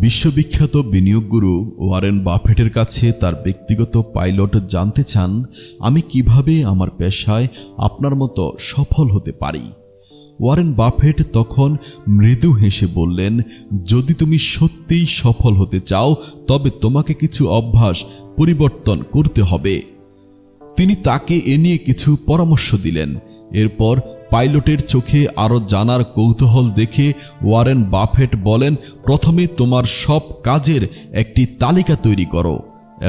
বিশ্ববিখ্যাত বিনিয়োগ গুরু ওয়ারেন বাফেটের কাছে তার ব্যক্তিগত পাইলট জানতে চান, আমি কীভাবে আমার পেশায় আপনার মতো সফল হতে পারি? ওয়ারেন বাফেট তখন মৃদু হেসে বললেন, যদি তুমি সত্যিই সফল হতে চাও, তবে তোমাকে কিছু অভ্যাস পরিবর্তন করতে হবে। তিনি তাকে এ নিয়ে কিছু পরামর্শ দিলেন। এরপর পাইলটের চোখে আরও জানার কৌতূহল দেখে ওয়ারেন বাফেট বলেন, প্রথমে তোমার সব কাজের একটি তালিকা তৈরি করো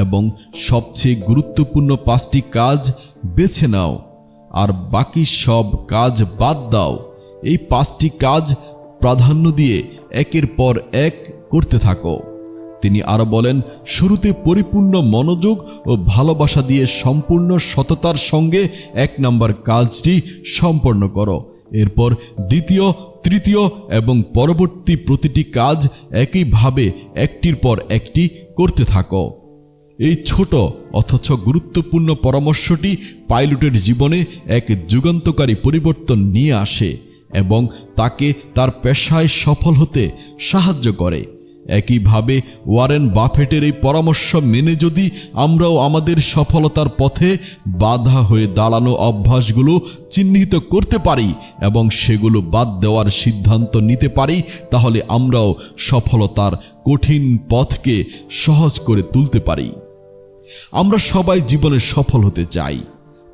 এবং সবচেয়ে গুরুত্বপূর্ণ পাঁচটি কাজ বেছে নাও, আর বাকি সব কাজ বাদ দাও। এই পাঁচটি কাজ প্রাধান্য দিয়ে একের পর এক করতে থাকো। তিনি আরও বলেন, শুরুতে পরিপূর্ণ মনোযোগ ও ভালোবাসা দিয়ে সম্পূর্ণ সততার সঙ্গে এক নম্বর কাজটি সম্পন্ন করো। এরপর দ্বিতীয়, তৃতীয় এবং পরবর্তী প্রতিটি কাজ একইভাবে একটির পর একটি করতে থাকো। এই ছোট অথচ গুরুত্বপূর্ণ পরামর্শটি পাইলটের জীবনে এক যুগান্তকারী পরিবর্তন নিয়ে আসে এবং তাকে তার পেশায় সফল হতে সাহায্য করে। একইভাবে ওয়ারেন বাফেটের এই পরামর্শ মেনে যদি আমরাও আমাদের সফলতার পথে বাধা হয়ে দাঁড়ানো অভ্যাসগুলো চিহ্নিত করতে পারি এবং সেগুলো বাদ দেওয়ার সিদ্ধান্ত নিতে পারি, তাহলে আমরাও সফলতার কঠিন পথকে সহজ করে তুলতে পারি। আমরা সবাই জীবনে সফল হতে চাই,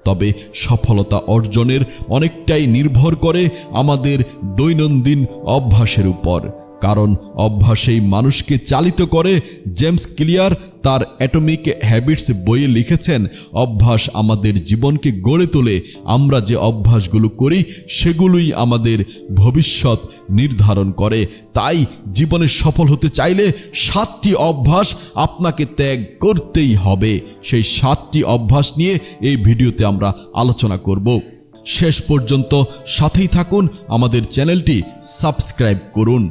তবে সফলতা অর্জনের অনেকটাই নির্ভর করে আমাদের দৈনন্দিন অভ্যাসের উপর। কারণ অভ্যাসেই মানুষকে চালিত করে জেমস ক্লিয়ার তার অ্যাটমিক হ্যাবিটস বইয়ে লিখেছেন, অভ্যাস আমাদের জীবনকে গড়ে তোলে, আমরা যে অভ্যাসগুলো করি সেগুলোই আমাদের ভবিষ্যৎ নির্ধারণ করে। তাই জীবনে সফল হতে চাইলে সাতটি অভ্যাস আপনাকে ত্যাগ করতেই হবে। সেই সাতটি অভ্যাস নিয়ে এই ভিডিওতে আমরা আলোচনা করব। শেষ পর্যন্ত সাথেই থাকুন, আমাদের চ্যানেলটি সাবস্ক্রাইব করুন।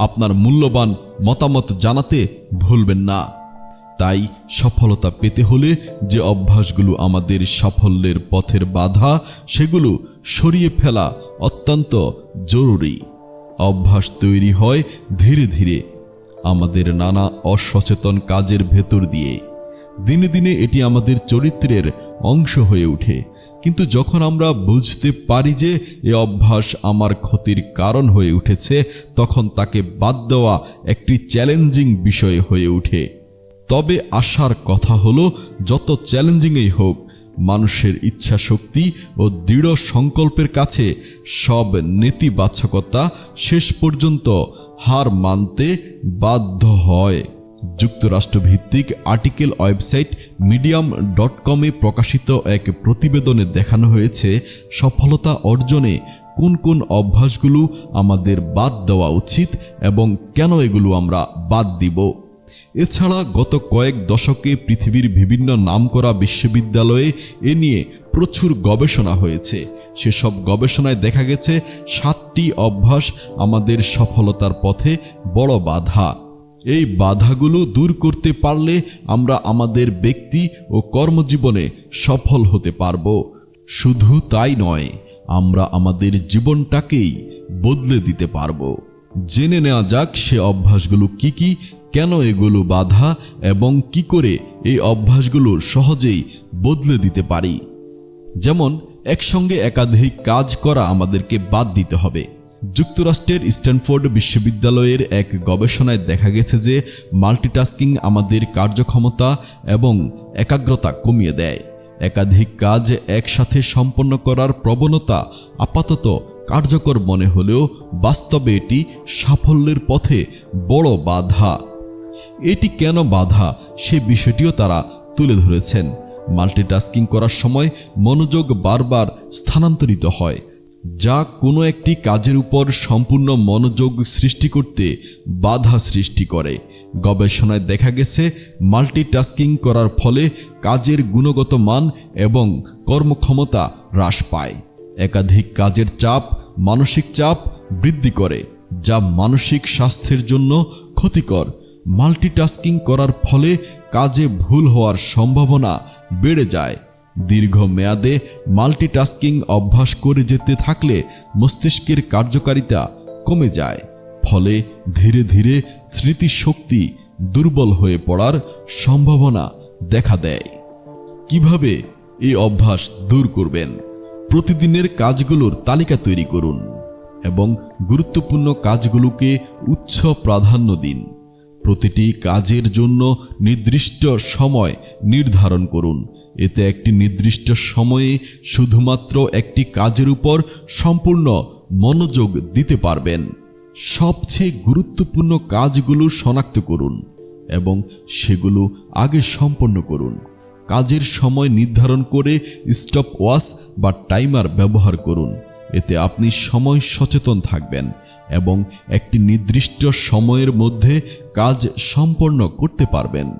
আপনার মূল্যবান মতামত জানাতে ভুলবেন না। তাই সফলতা পেতে হলে যে অভ্যাসগুলো আমাদের সাফল্যের পথের বাধা, সেগুলো সরিয়ে ফেলা অত্যন্ত জরুরি। অভ্যাস তৈরি হয় ধীরে ধীরে আমাদের নানা অসচেতন কাজের ভেতর দিয়ে। দিনে দিনে এটি আমাদের চরিত্রের অংশ হয়ে ওঠে। কিন্তু যখন আমরা বুঝতে পারি যে এ অভ্যাস আমার ক্ষতির কারণ হয়ে উঠেছে, তখন তাকে বাদ দেওয়া একটি চ্যালেঞ্জিং বিষয় হয়ে ওঠে তবে আসার কথা হলো, যত চ্যালেঞ্জিংই হোক, মানুষের ইচ্ছা শক্তি ও দৃঢ় সংকল্পের কাছে সব নেতিবাচকতা শেষ পর্যন্ত হার মানতে বাধ্য হয়। যুক্তরাষ্ট্রভিত্তিক আর্টিকেল ওয়েবসাইট মিডিয়াম ডট কমে প্রকাশিত এক প্রতিবেদনে দেখানো হয়েছে সফলতা অর্জনে কোন কোন অভ্যাসগুলো আমাদের বাদ দেওয়া উচিত এবং কেন এগুলো আমরা বাদ দিব। এছাড়া গত কয়েক দশকে পৃথিবীর বিভিন্ন নামকরা বিশ্ববিদ্যালয়ে এ নিয়ে প্রচুর গবেষণা হয়েছে। সেসব গবেষণায় দেখা গেছে, সাতটি অভ্যাস আমাদের সফলতার পথে বড় বাধা। এই বাধাগুলো দূর করতে পারলে আমরা আমাদের ব্যক্তি ও কর্মজীবনে সফল হতে পারব। শুধু তাই নয়, আমরা আমাদের জীবনটাকেই বদলে দিতে পারব। জেনে নেওয়া যাক সে অভ্যাসগুলো কি কি, কেন এগুলো বাধা এবং কি করে এই অভ্যাসগুলো সহজেই বদলে দিতে পারি। যেমন, একসঙ্গে একাধিক কাজ করা আমাদেরকে বাদ দিতে হবে। যুক্তরাষ্ট্রের স্ট্যানফোর্ড বিশ্ববিদ্যালয়ের এক গবেষণায় দেখা গেছে যে মাল্টিটাস্কিং আমাদের কার্যক্ষমতা এবং একাগ্রতা কমিয়ে দেয়। একাধিক কাজ একসাথে সম্পন্ন করার প্রবণতা আপাতত কার্যকর মনে হলেও বাস্তবে এটি সাফল্যের পথে বড় বাধা। এটি কেন বাধা সে বিষয়টিও তারা তুলে ধরেছেন। মাল্টিটাস্কিং করার সময় মনোযোগ বারবার স্থানান্তরিত হয়। যা কোনো একটি কাজের উপর সম্পূর্ণ মনোযোগ সৃষ্টি করতে বাধা সৃষ্টি করে। গবেষণায় দেখা গেছে, মাল্টিটাস্কিং করার ফলে কাজের গুণগত মান এবং কর্মক্ষমতা হ্রাস পায়। একাধিক কাজের চাপ, মানসিক চাপ বৃদ্ধি করে, যা মানসিক স্বাস্থ্যের জন্য ক্ষতিকর। মাল্টিটাস্কিং করার ফলে কাজে ভুল হওয়ার সম্ভাবনা বেড়ে যায়। দীর্ঘ মেয়াদে মাল্টিটাস্কিং অভ্যাস করে যেতে থাকলে মস্তিষ্কের কার্যকারিতা কমে যায়। ফলে ধীরে ধীরে স্মৃতিশক্তি দুর্বল হয়ে পড়ার সম্ভাবনা দেখা দেয়। কীভাবে এই অভ্যাস দূর করবেন? প্রতিদিনের কাজগুলোর তালিকা তৈরি করুন এবং গুরুত্বপূর্ণ কাজগুলোকে উচ্চ প্রাধান্য দিন। প্রতিটি কাজের জন্য নির্দিষ্ট সময় নির্ধারণ করুন এতে একটি নির্দিষ্ট সময়ে শুধুমাত্র একটি কাজের উপর সম্পূর্ণ মনোযোগ দিতে পারবেন। সবচেয়ে গুরুত্বপূর্ণ কাজগুলো শনাক্ত করুন এবং সেগুলো আগে সম্পন্ন করুন। কাজের সময় নির্ধারণ করে স্টপ ওয়াচ বা টাইমার ব্যবহার করুন। এতে আপনি সময় সচেতন থাকবেন এবং একটি নির্দিষ্ট সময়ের মধ্যে কাজ সম্পন্ন করতে পারবেন।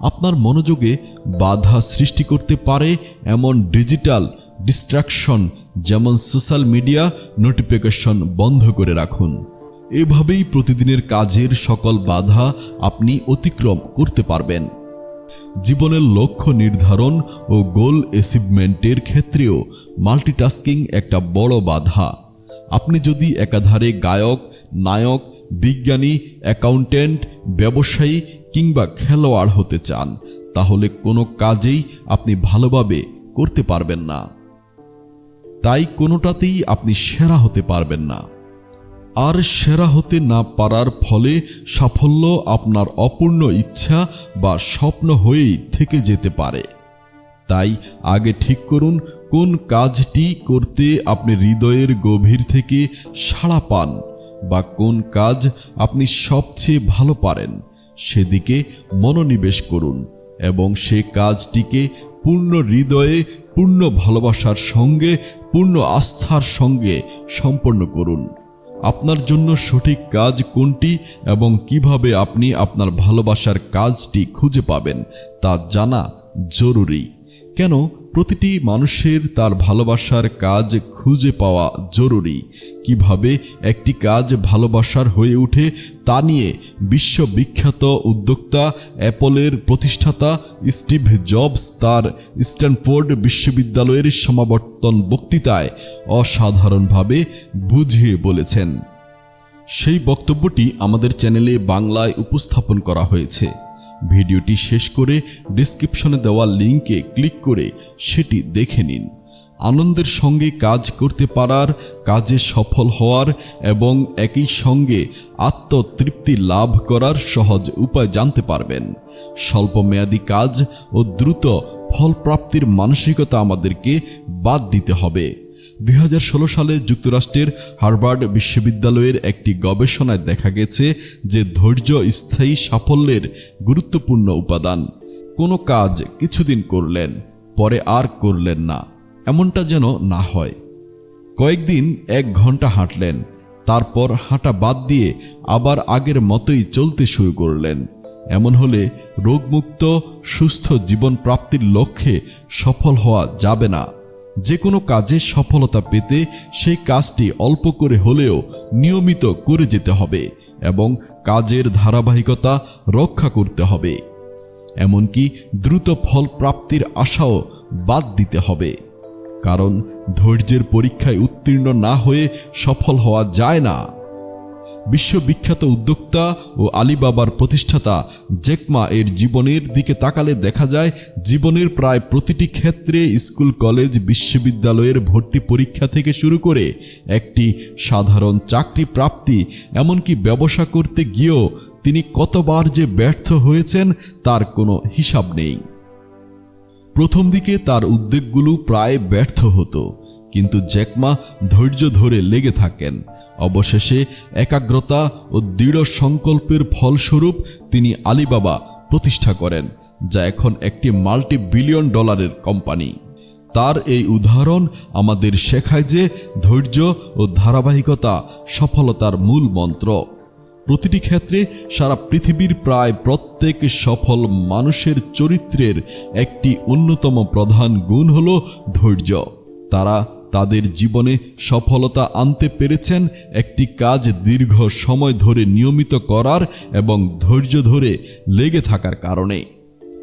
আপনার মনোযোগে বাধা সৃষ্টি করতে পারে এমন ডিজিটাল ডিস্ট্রাকশন, যেমন সোশ্যাল মিডিয়া নোটিফিকেশন বন্ধ করে রাখুন। এভাবেই প্রতিদিনের কাজের সকল বাধা আপনি অতিক্রম করতে পারবেন। জীবনের লক্ষ্য নির্ধারণ ও গোল অ্যাচিভমেন্টের ক্ষেত্রেও মাল্টিটাস্কিং একটা বড় বাধা। আপনি যদি একাধারে গায়ক, নায়ক, বিজ্ঞানী অ্যাকাউন্ট্যান্ট ব্যবসায়ী কিংবা খেলোয়াড় হতে চান, তাহলে কোনো কাজেই আপনি ভালোভাবে করতে পারবেন না। তাই কোনোটাতেই আপনি সেরা হতে পারবেন না। আর সেরা হতে না পারার ফলে সাফল্য আপনার অপূর্ণ ইচ্ছা বা স্বপ্ন হয়েই থেকে যেতে পারে। তাই আগে ঠিক করুন, কোন কাজটি করতে আপনি হৃদয়ের গভীর থেকে সাড়া পান বা কোন কাজ আপনি সবচেয়ে ভালো পারেন। সেদিকে মনোনিবেশ করুন এবং সে কাজটিকে পূর্ণ হৃদয়ে, পূর্ণ ভালোবাসার সঙ্গে, পূর্ণ আস্থার সঙ্গে সম্পন্ন করুন। আপনার জন্য সঠিক কাজ কোনটি এবং কীভাবে আপনি আপনার ভালোবাসার কাজটি খুঁজে পাবেন তা জানা জরুরি। কেন? প্রতিটি মানুষের তার ভালোবাসার কাজ খুঁজে পাওয়া জরুরি। কীভাবে একটি কাজ ভালোবাসার হয়ে ওঠে তা নিয়ে বিশ্ববিখ্যাত উদ্যোক্তা অ্যাপলের প্রতিষ্ঠাতা স্টিভ জবস তার স্ট্যানফোর্ড বিশ্ববিদ্যালয়ের সমাবর্তন বক্তৃতায় অসাধারণভাবে বুঝিয়ে বলেছেন। সেই বক্তব্যটি আমাদের চ্যানেলে বাংলায় উপস্থাপন করা হয়েছে। ভিডিওটি শেষ করে ডিসক্রিপশনে দেওয়া লিঙ্কে ক্লিক করে সেটি দেখে নিন। আনন্দের সঙ্গে কাজ করতে পারার, কাজে সফল হওয়ার এবং একই সঙ্গে আত্মতৃপ্তি লাভ করার সহজ উপায় জানতে পারবেন। স্বল্পমেয়াদী কাজ ও দ্রুত ফলপ্রাপ্তির মানসিকতা আমাদেরকে বাদ দিতে হবে। দুই হাজার ষোলো সালে যুক্তরাষ্ট্রের হার্ভার্ড বিশ্ববিদ্যালয়ের একটি গবেষণায় দেখা গেছে যে ধৈর্য স্থায়ী সাফল্যের গুরুত্বপূর্ণ উপাদান। কোনো কাজ কিছুদিন করলেন, পরে আর করলেন না। এমনটা যেন না হয়। কয়েকদিন এক ঘণ্টা হাঁটলেন, তারপর হাঁটা বাদ দিয়ে আবার আগের মতোই চলতে শুরু করলেন। এমন হলে রোগমুক্ত, সুস্থ জীবন প্রাপ্তির লক্ষ্যে সফল হওয়া যাবে না। যে কোনো কাজে সফলতা পেতে সেই কাজটি অল্প করে হলেও নিয়মিত করে যেতে হবে এবং কাজের ধারাবাহিকতা রক্ষা করতে হবে। এমনকি দ্রুত ফল প্রাপ্তির আশাও বাদ দিতে হবে। কারণ ধৈর্যের পরীক্ষায় উত্তীর্ণ না হয়ে সফল হওয়া যায় না। বিশ্ববিখ্যাত উদ্যোক্তা ও আলিবাবার প্রতিষ্ঠাতা জেকমা এর জীবনের দিকে তাকালে দেখা যায়, জীবনের প্রায় প্রতিটি ক্ষেত্রে স্কুল, কলেজ, বিশ্ববিদ্যালয়ের ভর্তি পরীক্ষা থেকে শুরু করে একটি সাধারণ চাকরি প্রাপ্তি, এমনকি ব্যবসা করতে গিয়েও তিনি কতবার যে ব্যর্থ হয়েছেন তার কোনো হিসাব নেই। প্রথম দিকে তার উদ্যোগগুলো প্রায় ব্যর্থ হতো। কিন্তু জ্যাকমা ধৈর্য ধরে লেগে থাকেন। অবশেষে একাগ্রতা ও দৃঢ় সংকল্পের ফলস্বরূপ তিনি আলিবাবা প্রতিষ্ঠা করেন, যা এখন একটি মাল্টি বিলিয়ন ডলারের কোম্পানি। তার এই উদাহরণ আমাদের শেখায় যে ধৈর্য ও ধারাবাহিকতা সফলতার মূল মন্ত্র। প্রতিটি ক্ষেত্রে সারা পৃথিবীর প্রায় প্রত্যেক সফল মানুষের চরিত্রের একটি অন্যতম প্রধান গুণ হল ধৈর্য। তারা তাদের জীবনে সফলতা আনতে পেরেছেন একটি কাজ দীর্ঘ সময় ধরে নিয়মিত করার এবং ধৈর্য ধরে লেগে থাকার কারণে।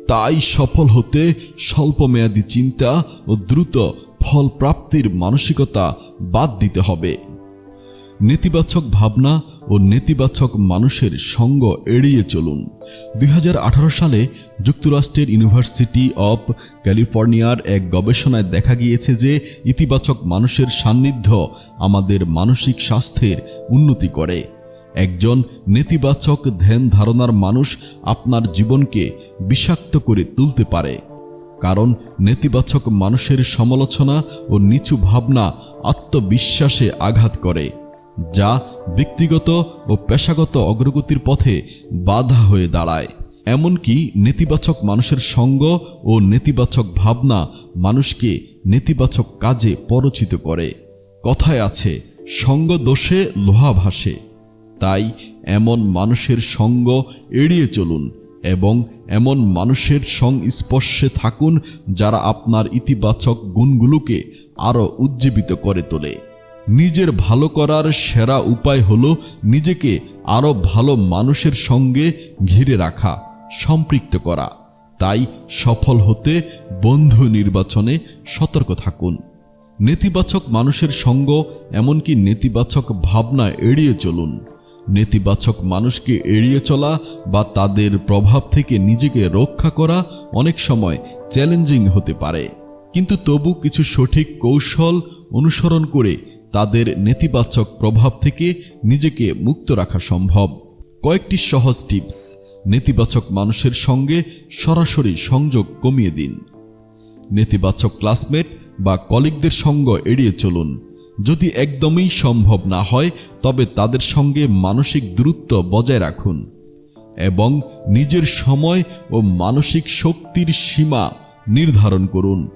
তাই সফল হতে স্বল্পমেয়াদী চিন্তা ও দ্রুত ফল প্রাপ্তির মানসিকতা বাদ দিতে হবে। নেতিবাচক ভাবনা ও নেতিবাচক মানুষের সঙ্গ এড়িয়ে চলুন। দুই হাজার আঠারো সালে যুক্তরাষ্ট্রের ইউনিভার্সিটি অব ক্যালিফোর্নিয়ার এক গবেষণায় দেখা গিয়েছে যে ইতিবাচক মানুষের সান্নিধ্য আমাদের মানসিক স্বাস্থ্যের উন্নতি করে। একজন নেতিবাচক ধ্যান ধারণার মানুষ আপনার জীবনকে বিষাক্ত করে তুলতে পারে। কারণ নেতিবাচক মানুষের সমালোচনা ও নিচু ভাবনা আত্মবিশ্বাসে আঘাত করে। যা ব্যক্তিগত ও পেশাগত অগ্রগতির পথে বাধা হয়ে দাঁড়ায়। এমনকি নেতিবাচক মানুষের সঙ্গ ও নেতিবাচক ভাবনা মানুষকে নেতিবাচক কাজে পরচিত করে। কথায় আছে, সঙ্গ দোষে লোহা ভাসে। তাই এমন মানুষের সঙ্গ এড়িয়ে চলুন এবং এমন মানুষের সংস্পর্শে থাকুন যারা আপনার ইতিবাচক গুণগুলোকে আরও উজ্জীবিত করে তোলে। নিজের ভালো করার সেরা উপায় হলো নিজেকে আরও ভালো মানুষের সঙ্গে ঘিরে রাখা, সম্পৃক্ত করা। তাই সফল হতে বন্ধু নির্বাচনে সতর্ক থাকুন। নেতিবাচক মানুষের সঙ্গ এমনকি নেতিবাচক ভাবনা এড়িয়ে চলুন। নেতিবাচক মানুষকে এড়িয়ে চলা বা তাদের প্রভাব থেকে নিজেকে রক্ষা করা অনেক সময় চ্যালেঞ্জিং হতে পারে। কিন্তু তবু কিছু সঠিক কৌশল অনুসরণ করে তাদের নেতিবাচক প্রভাব থেকে নিজেকে মুক্ত রাখা সম্ভব। কয়েকটি সহজ টিপস। নেতিবাচক মানুষের সঙ্গে সরাসরি সংযোগ কমিয়ে দিন। নেতিবাচক ক্লাসমেট বা কলিগদের সঙ্গ এড়িয়ে চলুন। যদি একদমই সম্ভব না হয়, তবে তাদের সঙ্গে মানসিক দূরত্ব বজায় রাখুন এবং নিজের সময় ও মানসিক শক্তির সীমা নির্ধারণ করুন।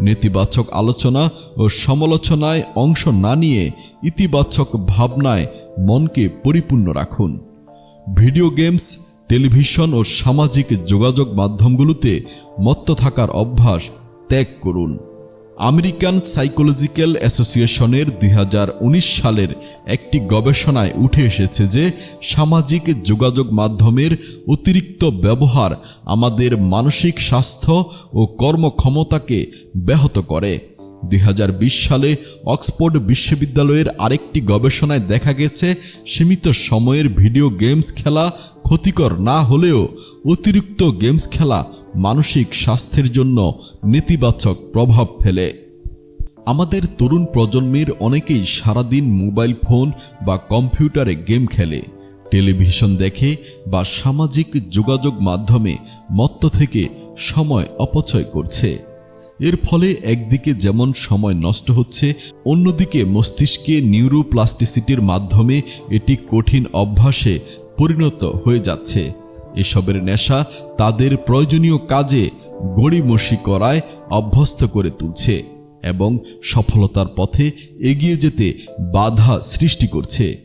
নেতিবাচক আলোচনা ও সমালোচনায় অংশ না নিয়ে ইতিবাচক ভাবনায় মনকে পরিপূর্ণ রাখুন। ভিডিও গেমস, টেলিভিশন ও সামাজিক যোগাযোগ মাধ্যমগুলোতে মত্ত থাকার অভ্যাস ত্যাগ করুন। আমেরিকান সাইকোলজিক্যাল অ্যাসোসিয়েশনের দুই হাজার উনিশ সালের একটি গবেষণায় উঠে এসেছে যে সামাজিক যোগাযোগ মাধ্যমের অতিরিক্ত ব্যবহার আমাদের মানসিক স্বাস্থ্য ও কর্মক্ষমতাকে ব্যাহত করে। দুই হাজার বিশ সালে অক্সফোর্ড বিশ্ববিদ্যালয়ের আরেকটি গবেষণায় দেখা গেছে, সীমিত সময়ের ভিডিও গেমস খেলা ক্ষতিকর না হলেও অতিরিক্ত গেমস খেলা মানসিক স্বাস্থ্যের জন্য নেতিবাচক প্রভাব ফেলে। আমাদের তরুণ প্রজন্মের অনেকেই সারাদিন মোবাইল ফোন বা কম্পিউটারে গেম খেলে। টেলিভিশন দেখে বা সামাজিক যোগাযোগ মাধ্যমে মত্ত থেকে সময় অপচয় করছে। এর ফলে একদিকে যেমন সময় নষ্ট হচ্ছে, অন্যদিকে মস্তিষ্কে নিউরোপ্লাস্টিসিটির মাধ্যমে এটি কঠিন অভ্যাসে পরিণত হয়ে যাচ্ছে। এসবের নেশা তাদের প্রয়োজনীয় কাজে গড়িমসি করায় অভ্যস্ত করে তুলছে এবং সফলতার পথে এগিয়ে যেতে বাধা সৃষ্টি করছে।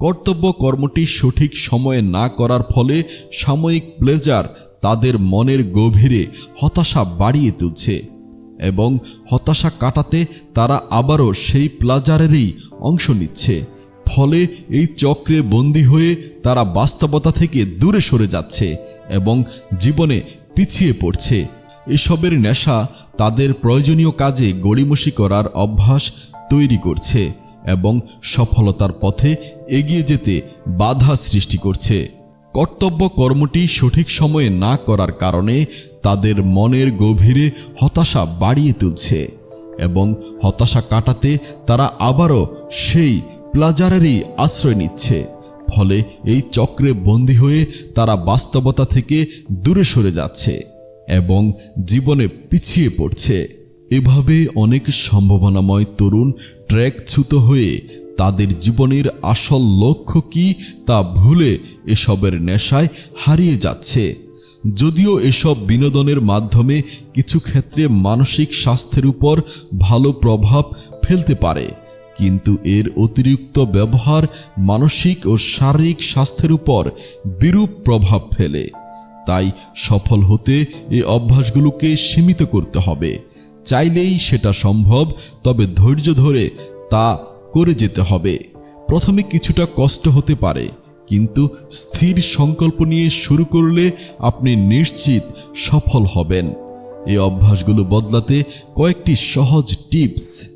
কর্তব্য কর্মটি সঠিক সময়ে না করার ফলে সাময়িক প্লেজার তাদের মনের গভীরে হতাশা বাড়িয়ে তুলছে। এবং হতাশা কাটাতে তারা আবারও সেই প্লাজারেরই অংশ নিচ্ছে। ফলে এই চক্রে বন্দী হয়ে তারা বাস্তবতা থেকে দূরে সরে যাচ্ছে এবং জীবনে পিছিয়ে পড়ছে। এসবের নেশা তাদের প্রয়োজনীয় কাজে গড়িমসি করার অভ্যাস তৈরি করছে এবং সফলতার পথে এগিয়ে যেতে বাধা সৃষ্টি করছে। কর্তব্য কর্মটি সঠিক সময়ে না করার কারণে তাদের মনের গভীরে হতাশা বাড়িয়ে তুলছে এবং হতাশা কাটাতে তারা আবারও সেই প্লাজারেরই আশ্রয় নিচ্ছে। ফলে এই চক্রে বন্দী হয়ে তারা বাস্তবতা থেকে দূরে সরে যাচ্ছে এবং জীবনে পিছিয়ে পড়ছে। এভাবে অনেক সম্ভাবনাময় তরুণ ট্র্যাক ট্র্যাকচ্যুত হয়ে তাদের জীবনের আসল লক্ষ্য কি তা ভুলে এসবের নেশায় হারিয়ে যাচ্ছে। যদিও এসব বিনোদনের মাধ্যমে কিছু ক্ষেত্রে মানসিক স্বাস্থ্যের উপর ভালো প্রভাব ফেলতে পারে, কিন্তু এর অতিরিক্ত ব্যবহার মানসিক ও শারীরিক স্বাস্থ্যের উপর বিরূপ প্রভাব ফেলে। তাই সফল হতে এই অভ্যাসগুলোকে সীমিত করতে হবে। চাইলেই সেটা সম্ভব, তবে ধৈর্য ধরে তা করে যেতে হবে। প্রথমে কিছুটা কষ্ট হতে পারে কিন্তু স্থির সংকল্প নিয়ে শুরু করলে আপনি নিশ্চিত সফল হবেন। এই অভ্যাসগুলো বদলাতে কয়েকটি সহজ টিপস।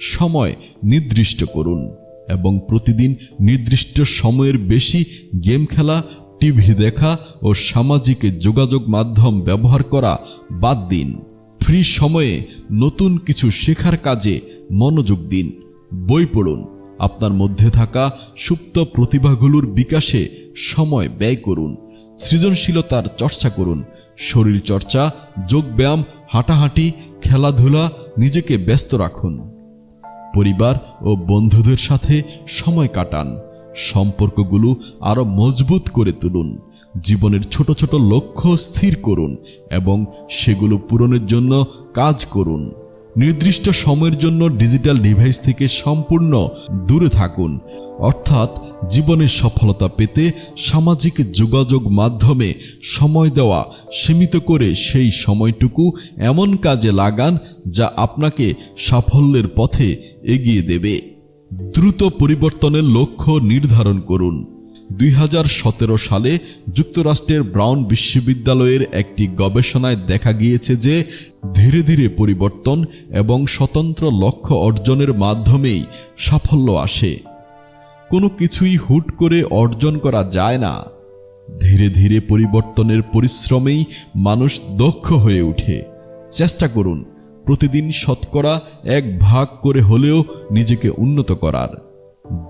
সময় নির্দিষ্ট করুন এবং প্রতিদিন নির্দিষ্ট সময়ের বেশি গেম খেলা, টিভি দেখা ও সামাজিক যোগাযোগ মাধ্যম ব্যবহার করা বাদ দিন। ফ্রি সময়ে নতুন কিছু শেখার কাজে মনোযোগ দিন। বই পড়ুন। আপনার মধ্যে থাকা সুপ্ত প্রতিভাগুলোর বিকাশে সময় ব্যয় করুন, সৃজনশীলতার চর্চা করুন শরীর চর্চা যোগব্যায়াম, হাঁটাহাঁটি, খেলাধুলা নিজেকে ব্যস্ত রাখুন। পরিবার ও বন্ধুদের সাথে সময় কাটান, সম্পর্কগুলো আরও মজবুত করে তুলুন, জীবনের ছোট ছোট লক্ষ্য স্থির করুন এবং সেগুলো পূরণের জন্য কাজ করুন। নির্দিষ্ট সময়ের জন্য ডিজিটাল ডিভাইস থেকে সম্পূর্ণ দূরে থাকুন। অর্থাৎ জীবনের সফলতা পেতে সামাজিক যোগাযোগ মাধ্যমে সময় দেওয়া, সীমিত করে সেই সময়টুকু এমন কাজে লাগান যা আপনাকে সাফল্যের পথে এগিয়ে দেবে। দ্রুত পরিবর্তনের লক্ষ্য নির্ধারণ করুন। দুই হাজার সতেরো সালে যুক্তরাষ্ট্রের ব্রাউন বিশ্ববিদ্যালয়ের একটি গবেষণায় দেখা গিয়েছে যে ধীরে ধীরে পরিবর্তন এবং স্বতন্ত্র লক্ষ্য অর্জনের মাধ্যমেই সাফল্য আসে। কোনো কিছুই হুট করে অর্জন করা যায় না। ধীরে ধীরে পরিবর্তনের পরিশ্রমেই মানুষ দক্ষ হয়ে ওঠে। চেষ্টা করুন, প্রতিদিন শতকরা এক ভাগ করে হলেও নিজেকে উন্নত করার।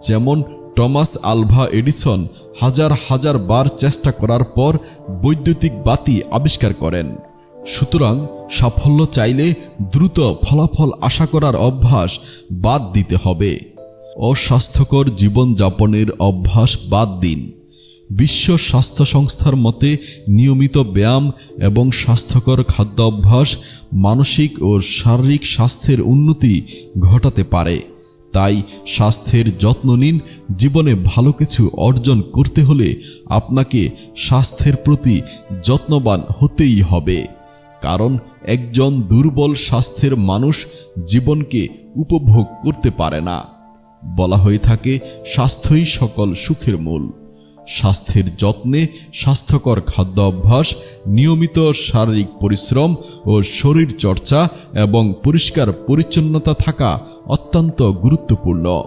যেমন টমাস আলভা এডিসন হাজার হাজার বার চেষ্টা করার পর বৈদ্যুতিক বাতি আবিষ্কার করেন। সুতরাং সাফল্য চাইলে দ্রুত ফলাফল আশা করার অভ্যাস বাদ দিতে হবে। অস্বাস্থ্যকর জীবনযাপনের অভ্যাস বাদ দিন। বিশ্ব স্বাস্থ্য সংস্থার মতে নিয়মিত ব্যায়াম এবং স্বাস্থ্যকর খাদ্য অভ্যাস মানসিক ও শারীরিক স্বাস্থ্যের উন্নতি ঘটাতে পারে। তাই স্বাস্থ্যের যত্ন নিন। জীবনে ভালো কিছু অর্জন করতে হলে আপনাকে স্বাস্থ্যের প্রতি যত্নবান হতেই হবে। কারণ একজন দুর্বল স্বাস্থ্যের মানুষ জীবনকে উপভোগ করতে পারে না। বলা হয়ে থাকে, স্বাস্থ্যই সকল সুখের মূল। স্বাস্থ্যের যত্নে, স্বাস্থ্যকর খাদ্য অভ্যাস নিয়মিত শারীরিক পরিশ্রম ও শরীর চর্চা এবং পরিষ্কার পরিচ্ছন্নতা থাকা অত্যন্ত গুরুত্বপূর্ণ।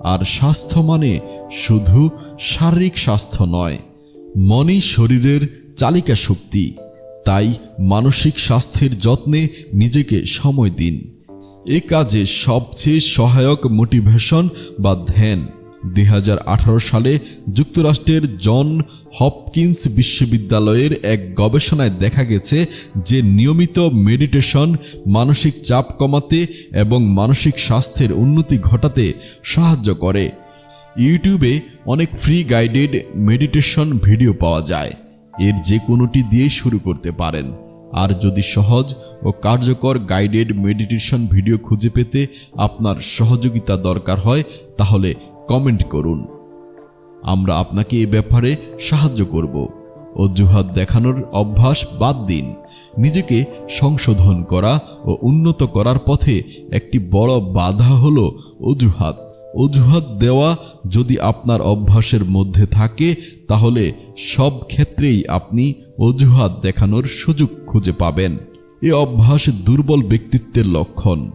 আর স্বাস্থ্য মানে শুধু শারীরিক স্বাস্থ্য নয়, মনই শরীরের চালিকা শক্তি। তাই মানসিক স্বাস্থ্যের যত্নে নিজেকে সময় দিন। এ কাজে সবচেয়ে সহায়ক মোটিভেশন বা ধ্যান। দুই হাজার আঠারো সালে যুক্তরাষ্ট্রের জন হপকিন্স বিশ্ববিদ্যালয়ের এক গবেষণায় দেখা গেছে যে নিয়মিত মেডিটেশন, মানসিক চাপ কমাতে এবং মানসিক স্বাস্থ্যের উন্নতি ঘটাতে সাহায্য করে। ইউটিউবে অনেক ফ্রি গাইডেড মেডিটেশন ভিডিও পাওয়া যায়। এর যে কোনোটি দিয়ে শুরু করতে পারেন। আর যদি সহজ ও কার্যকর গাইডেড মেডিটেশন ভিডিও খুঁজে পেতে আপনার সহযোগিতা দরকার হয়, তাহলে কমেন্ট করুন। আমরা আপনাকে এ ব্যাপারে সাহায্য করব। অজুহাত দেখানোর অভ্যাস বাদ দিন। নিজেকে সংশোধন করা ও উন্নত করার পথে একটি বড় বাধা হলো অজুহাত। অজুহাত দেওয়া যদি আপনার অভ্যাসের মধ্যে থাকে, তাহলে সব ক্ষেত্রেই আপনি অজুহাত দেখানোর সুযোগ খুঁজে পাবেন। এ অভ্যাস দুর্বল ব্যক্তিত্বের লক্ষণ।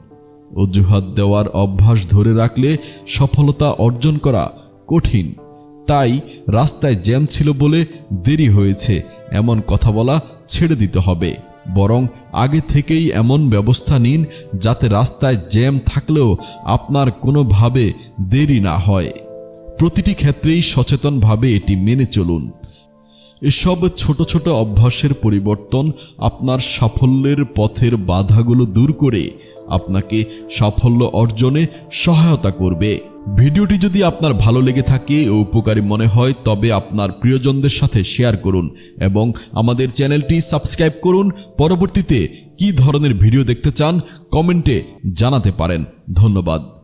অজুহাত দেওয়ার অভ্যাস ধরে রাখলে সফলতা অর্জন করা কঠিন। তাই রাস্তায় জ্যাম ছিল বলে দেরি হয়েছে। এমন কথা বলা ছেড়ে দিতে হবে। বরং আগে থেকেই এমন ব্যবস্থা নিন যাতে রাস্তায় জ্যাম থাকলেও আপনার কোনোভাবে দেরি না হয়। প্রতিটি ক্ষেত্রেই সচেতনভাবে এটি মেনে চলুন। এসব ছোট ছোট অভ্যাসের পরিবর্তন আপনার সাফল্যের পথের বাধাগুলো দূর করে আপনাকে সাফল্য অর্জনে সহায়তা করবে। ভিডিওটি যদি আপনার ভালো লেগে থাকে ও উপকারী মনে হয়, তবে আপনার প্রিয়জনদের সাথে শেয়ার করুন এবং আমাদের চ্যানেলটি সাবস্ক্রাইব করুন। পরবর্তীতে কি ধরনের ভিডিও দেখতে চান, কমেন্টে জানাতে পারেন। ধন্যবাদ।